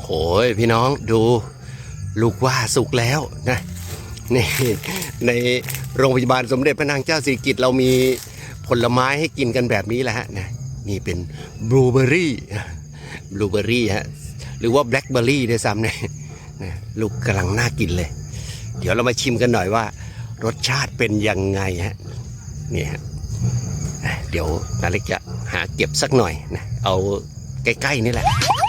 อ้โห พี่น้องดูลูกว่าสุกแล้วนะนี่ในโรงพยาบาลสมเด็จพระนางเจ้าสิริกิติ์เรามีผลไม้ให้กินกันแบบนี้แหละฮะนะนี่เป็นบลูเบอร์รี่บลูเบอร์รี่ฮะหรือว่าแบล็คเบอร์รี่ด้วยซ้ำเนี่ยนะลูกกำลังน่ากินเลย เดี๋ยวเรามาชิมกันหน่อยว่า รสชาติเป็นยังไงฮะนี่ฮะอะเดี๋ยวนาเล็กจะหาเก็บสักหน่อยนะเอาใกล้ๆนี่แหละ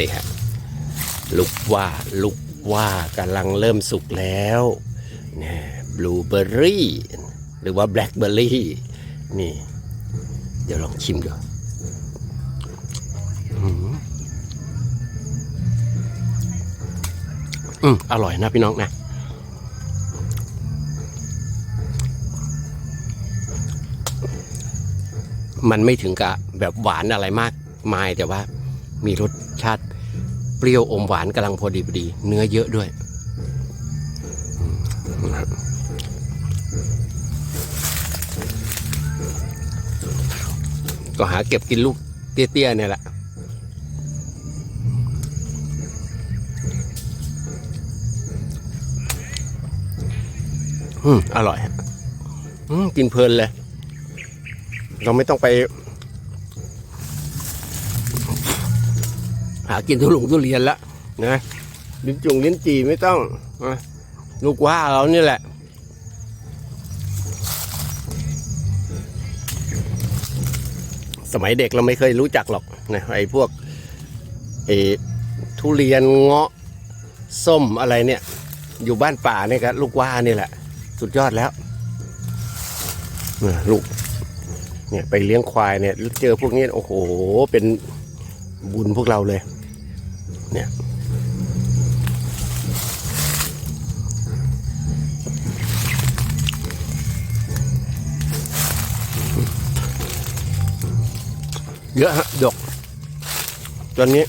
นี่ฮะลูกว่าลูกว่ากำลังเริ่มสุกแล้วนี่บลูเบอร์รี่หรือว่าแบล็คเบอร์รี่นี่ เดี๋ยวลองชิมดูอืมอร่อยนะพี่น้องนะมันไม่ถึงกับแบบหวานอะไรมากมายแต่ว่า มีรสชาติเปรี้ยวอมหวานกำลังพอดีพอดี เนื้อเยอะด้วยก็หาเก็บกินลูกเตี้ยๆเนี่ยแหละอืม อร่อยฮะอืม กินเพลินเลย เราไม่ต้องไป หากินทุลุงทุเรียนละนะลิ้นจุงลิ้นจีไม่ต้องนะลูกว่าเรานี่แหละสมัยเด็กเราไม่เคยรู้จักหรอกนะไอ้พวกไอ้ทุเรียนเงาะส้มอะไรเนี่ย อยู่บ้านป่าเนี่ยครับลูกว่านี่แหละ สุดยอดแล้วลูกเนี่ยไปเลี้ยงควายเนี่ยเจอพวกนี้โอ้โห เป็นบุญพวกเราเลย เนี่ยเยอะฮะดกตอนนี้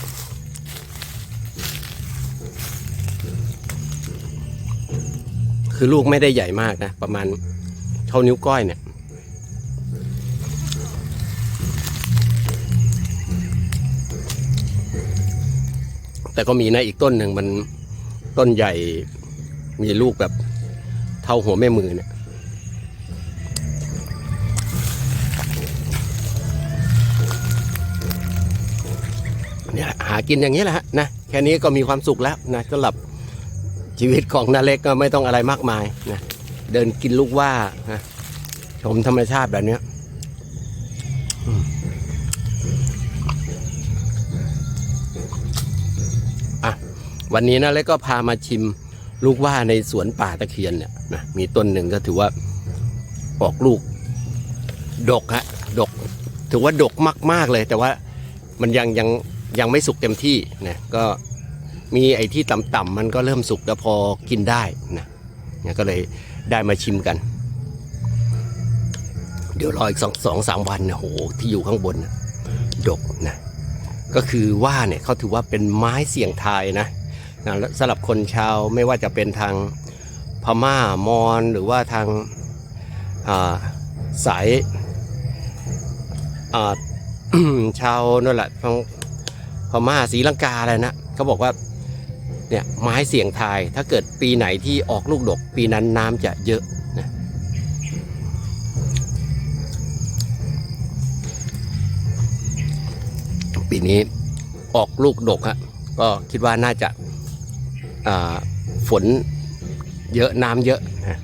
คือลูกไม่ได้ใหญ่มากนะ ประมาณเท่านิ้วก้อยเนี่ย แต่ก็มีนะอีกต้นหนึ่งมันต้นใหญ่มีลูกแบบเท่าหัวแม่มือเนี่ยเนี่ยแหละหากินอย่างนี้แหละฮะนะแค่นี้ก็มีความสุขแล้วนะสำหรับชีวิตของนาเล็กก็ไม่ต้องอะไรมากมายนะเดินกินลูกว่านะชมธรรมชาติแบบเนี้ย วันนี้นะแล้วก็พามาชิมลูกว่าในสวนป่าตะเคียนเนี่ยนะมีต้นหนึ่งก็ถือว่าออกลูก ดกฮะดก ถือว่าดกมาก ๆเลย แต่ว่ามันยังยังยังไม่สุกเต็มที่นะก็มีไอ้ที่ต่ำๆมันก็เริ่มสุกแล้วพอกินได้นะเนี่ยก็เลยได้มาชิมกัน เดี๋ยวรออีกสองสองสามวันนี่ยโหที่อยู่ข้างบนนะดกนะก็คือว่าเนี่ยเขาถือว่าเป็นไม้เสี่ยงทายนะ นะสำหรับคนชาวไม่ว่าจะเป็นทางพม่ามอญหรือว่าทางาสายาชาวนั่นแหละทางพม่าศรีลังกาอะไรนะเขาบอกว่าเนี่ยไม้เสี่ยงทายถ้าเกิดปีไหนที่ออกลูกดก ปีนั้นน้ำจะเยอะนะปีนี้ออกลูกดกฮะก็คิดว่าน่าจะ ฝนเยอะน้ำเยอะนะ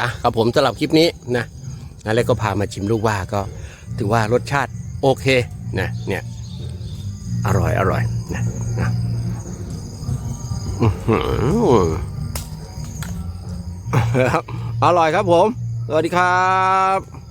อะครับผมสำหรับคลิปนี้นะนะแล้วก็พามาชิมลูกว่าก็ถือว่ารสชาติโอเคนะเนี่ยอร่อยอร่อยนะนะอื้อหือครับอร่อยครับผม สวัสดีครับ